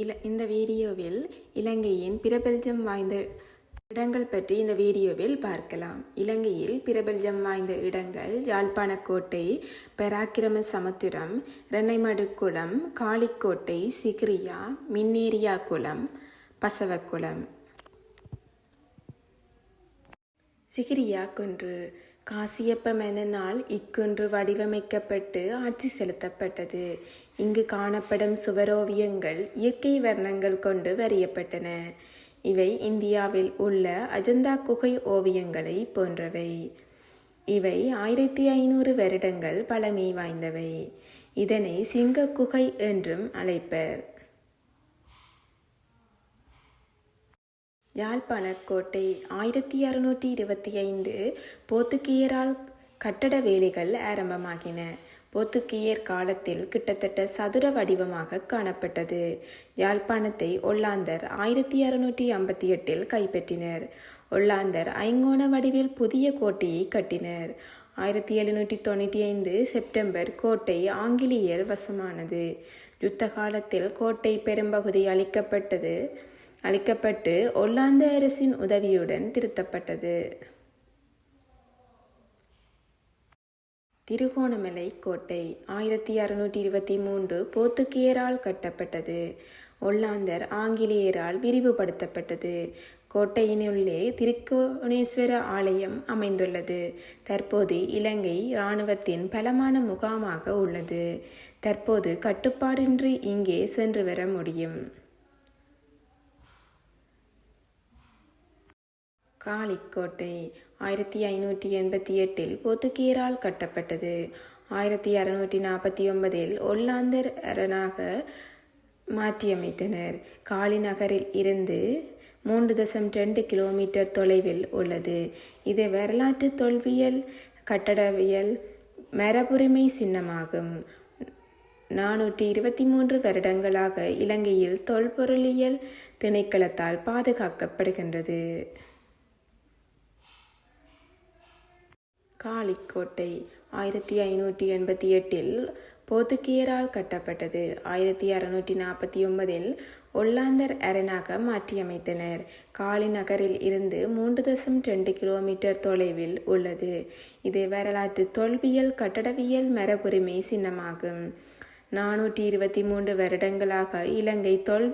இல இந்த வீடியோவில் இலங்கையின் பிரபல்ஜம் வாய்ந்த இடங்கள் பற்றி இந்த வீடியோவில் பார்க்கலாம். இலங்கையில் பிரபல்ஜம் வாய்ந்த இடங்கள் யாழ்ப்பாணக்கோட்டை பெராக்கிரம சமுத்திரம் ரெண்ணைமடுக்குளம் காளிக்கோட்டை சிகிரியா மின்னேரியா குளம் பசவக்குளம். சிகிரியா குன்று காசியப்ப மேனனால் இக்குன்று வடிவமைக்கப்பட்டு ஆட்சி செலுத்தப்பட்டது. இங்கு காணப்படும் சுவரோவியங்கள் இயற்கை வர்ணங்கள் கொண்டு வரையப்பட்டன. இவை இந்தியாவில் உள்ள அஜந்தா குகை ஓவியங்களை போன்றவை. இவை ஆயிரத்தி ஐநூறு வருடங்கள் பழமை வாய்ந்தவை. இதனை சிங்க குகை என்றும் அழைப்பர். யாழ்ப்பாணக் கோட்டை ஆயிரத்தி அறுநூற்றி இருபத்தி ஐந்து போத்துக்கியரால் கட்டட வேலைகள் ஆரம்பமாகின. போத்துக்கியர் காலத்தில் கிட்டத்தட்ட சதுர வடிவமாக காணப்பட்டது. யாழ்ப்பாணத்தை ஒல்லாந்தர் ஆயிரத்தி அறுநூற்றி ஐம்பத்தி எட்டில் கைப்பற்றினர். ஒல்லாந்தர் ஐங்கோண வடிவில் புதிய கோட்டையை கட்டினர். ஆயிரத்தி எழுநூற்றி தொண்ணூற்றி ஐந்து செப்டம்பர் கோட்டை ஆங்கிலேயர் வசமானது. யுத்த காலத்தில் கோட்டை பெரும்பகுதி அளிக்கப்பட்டது அளிக்கப்பட்டு ஒல்லாந்த அரசின் உதவியுடன் திருத்தப்பட்டது. திருகோணமலை கோட்டை ஆயிரத்தி அறுநூற்றி இருபத்தி மூன்று போத்துக்கியரால் கட்டப்பட்டது. ஒல்லாந்தர் ஆங்கிலேயரால் விரிவுபடுத்தப்பட்டது. கோட்டையினுள்ளே திருக்கோணேஸ்வர ஆலயம் அமைந்துள்ளது. தற்போது இலங்கை இராணுவத்தின் பலமான முகாமாக உள்ளது. தற்போது கட்டுப்பாடின்றி இங்கே சென்று வர முடியும். காளிக்கோட்டை ஆயிரத்தி ஐநூற்றி எண்பத்தி எட்டில் போத்துக்கீரால் கட்டப்பட்டது. ஆயிரத்தி அறுநூற்றி நாற்பத்தி ஒன்பதில் ஒல்லாந்தர் அரணாக மாற்றியமைத்தனர். காளி நகரில் இருந்து மூன்று தசம் ரெண்டு கிலோமீட்டர் தொலைவில் உள்ளது. இது வரலாற்று தொல்வியல் கட்டடவியல் மரபுரிமை சின்னமாகும். நானூற்றி இருபத்தி மூன்று வருடங்களாக இலங்கையில் தொல்பொருளியல் திணைக்களத்தால் பாதுகாக்கப்படுகின்றது. காளிக்கோட்டை ஆயிரத்தி ஐநூற்றி எண்பத்தி எட்டில் போத்துக்கியரால் கட்டப்பட்டது. ஆயிரத்தி அறுநூற்றி நாற்பத்தி ஒன்பதில் ஒல்லாந்தர் அரணாக மாற்றியமைத்தனர். காளி நகரில் இருந்து மூன்று தசம் ரெண்டு கிலோமீட்டர் தொலைவில் உள்ளது. இது வரலாற்று தொல்வியல் கட்டடவியல் மரபுரிமை சின்னமாகும். நானூற்றி இருபத்தி மூன்று வருடங்களாக இலங்கை தொல்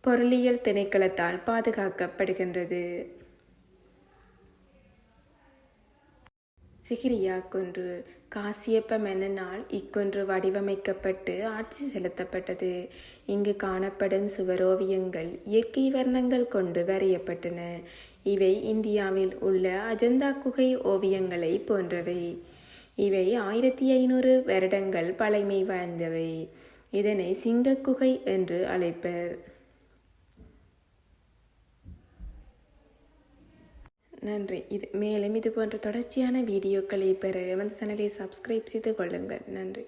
பொருளியல் திணைக்களத்தால் பாதுகாக்கப்படுகின்றது. சிகிரியா கொன்று காசியப்ப மெனனால் இக்கொன்று வடிவமைக்கப்பட்டு ஆட்சி செலுத்தப்பட்டது. இங்கு காணப்படும் சுவரோவியங்கள் இயற்கை வர்ணங்கள் கொண்டு வரையப்பட்டன. இவை இந்தியாவில் உள்ள அஜந்தா குகை ஓவியங்களை போன்றவை. இவை ஆயிரத்தி ஐநூறு வருடங்கள் பழமை வாய்ந்தவை. இதனை சிங்கக்குகை என்று அழைப்பர். நன்றி. இது மேலும் இது போன்ற தொடர்ச்சியான வீடியோக்களை பெற எமது சேனலை சப்ஸ்கிரைப் செய்து கொள்ளுங்கள். நன்றி.